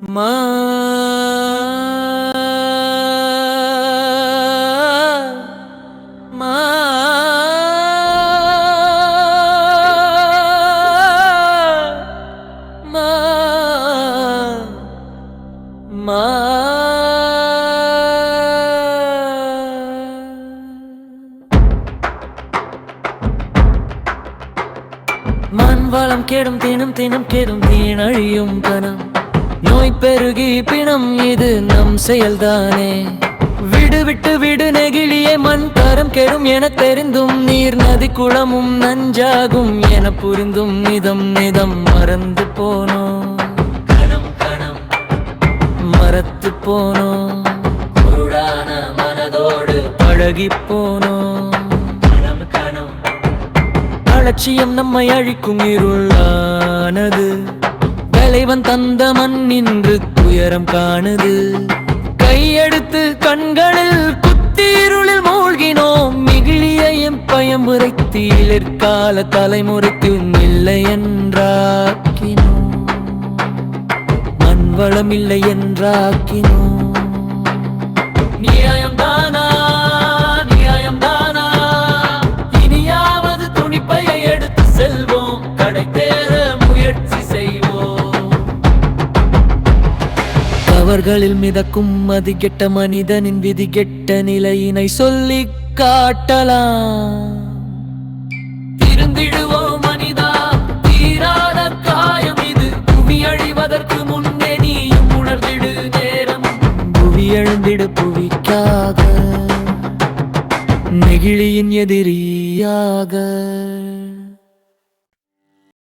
മാ മൺവളം കെടും തിനും തിനും കേടും തീണഴിയും കനം. நோய் பெருகி பிணம் இது நம் செயல்தானே. விடு விட்டு விடு நெகிழியே மண் தரம் கெடும் என தெரிந்தும் நீர் நதி குளமும் நஞ்சாகும் என புரிந்தும் நிதம் நிதம் மறந்து போனோம் மறத்து போனோம் மனதோடு பழகி போனோம் அலட்சியம் நம்மை அழிக்கும் இருளானது. தலைவன் தந்த மண் நின்று துயரம் காணுது. கையெடுத்து கண்களில் குத்தீருளில் மூழ்கினோம். மிகிழிய மிகிழியையும் பயமுறைத்தீலிற் கால தலைமுறைக்கு இல்லை என்றாக்கினோம் மண்வளம் இல்லை என்றாக்கினோம். நியாயம் அவர்களில் மிதக்கும் மதி கெட்ட மனிதனின் விதி கெட்ட நிலையினை சொல்லி காட்டலாம். திருந்திடுவோம் மனிதா தீராத காயம் இது. புவி அழிவதற்கு முன்னே நீயும் உணர்ந்திடு நேரம். புவி எழுந்திடு புவிக்காக நெகிழியின் எதிரியாக.